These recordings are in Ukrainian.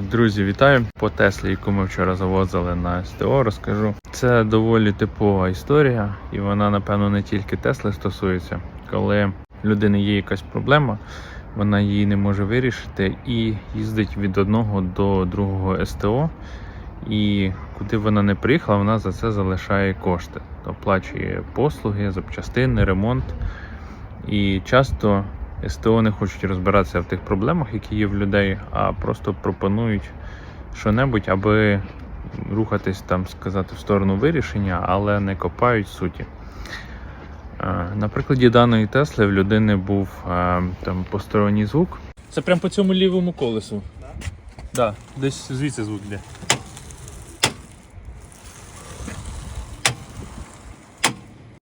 Друзі, вітаю по Теслі, яку ми вчора завозили на СТО. Розкажу. Це доволі типова історія, і вона, напевно, не тільки Тесли стосується. Коли в людини є якась проблема, вона її не може вирішити і їздить від одного до другого СТО. І куди вона не приїхала, вона за це залишає кошти. Оплачує послуги, запчастини, ремонт. І часто СТО не хочуть розбиратися в тих проблемах, які є в людей, а просто пропонують що-небудь, аби рухатись там, сказати, в сторону вирішення, але не копають суті. Е, На прикладі даної Тесли в людини був е, там посторонній звук. Це прям по цьому лівому колесу. Да, десь звідси звук йде.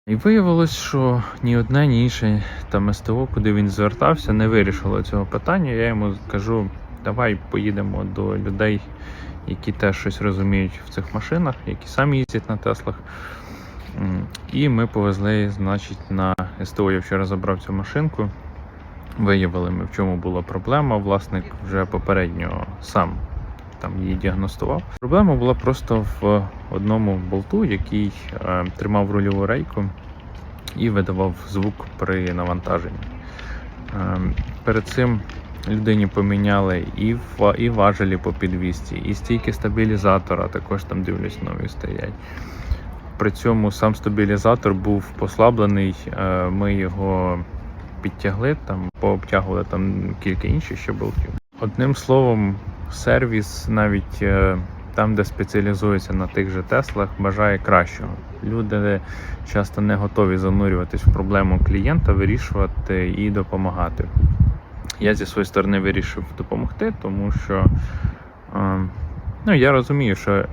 І виявилось, що ні одне, ні інше там СТО, куди він звертався, не вирішило цього питання. Я йому кажу, давай поїдемо до людей, які теж щось розуміють в цих машинах, які самі їздять на Теслах. І ми повезли, значить, на СТО. Я вчора забрав цю машинку. Виявили ми, в чому була проблема. Власник вже попередньо сам там її діагностував. Проблема була просто в одному болту, який е, тримав рульову рейку і видавав звук при навантаженні. Е, перед цим людині поміняли і, і важелі по підвісці, і стійки стабілізатора, також там дивлюсь нові стоять. При цьому сам стабілізатор був послаблений, е, ми його підтягли, там пообтягували там кілька інших ще болтів. Одним словом, сервіс навіть е, там, де спеціалізується на тих же Теслах, бажає кращого. Люди часто не готові занурюватись в проблему клієнта, вирішувати і допомагати. Я зі своєї сторони вирішив допомогти, тому що ну, я розумію, що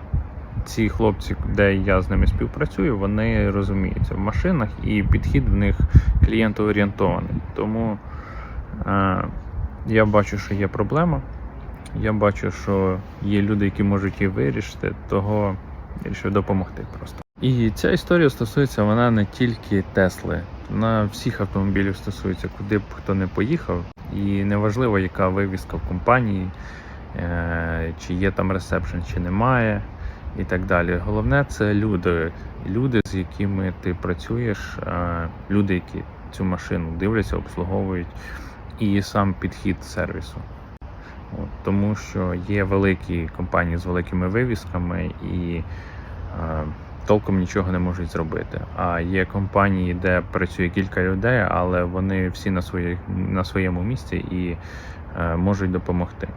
ці хлопці, де я з ними співпрацюю, вони розуміються в машинах і підхід в них клієнтоорієнтований. Тому я бачу, що є проблема. Я бачу, що є люди, які можуть її вирішити, того вирішив допомогти просто. І ця історія стосується вона не тільки Тесли, вона всіх автомобілів стосується, куди б хто не поїхав. І неважливо, яка вивіска в компанії, е, чи є там ресепшн, чи немає, і так далі. Головне це люди, люди, з якими ти працюєш, люди, які цю машину дивляться, обслуговують, і сам підхід сервісу. От, тому що є великі компанії з великими вивісками і е, толком нічого не можуть зробити. А є компанії, де працює кілька людей, але вони всі на, своїх, на своєму місці і е, можуть допомогти.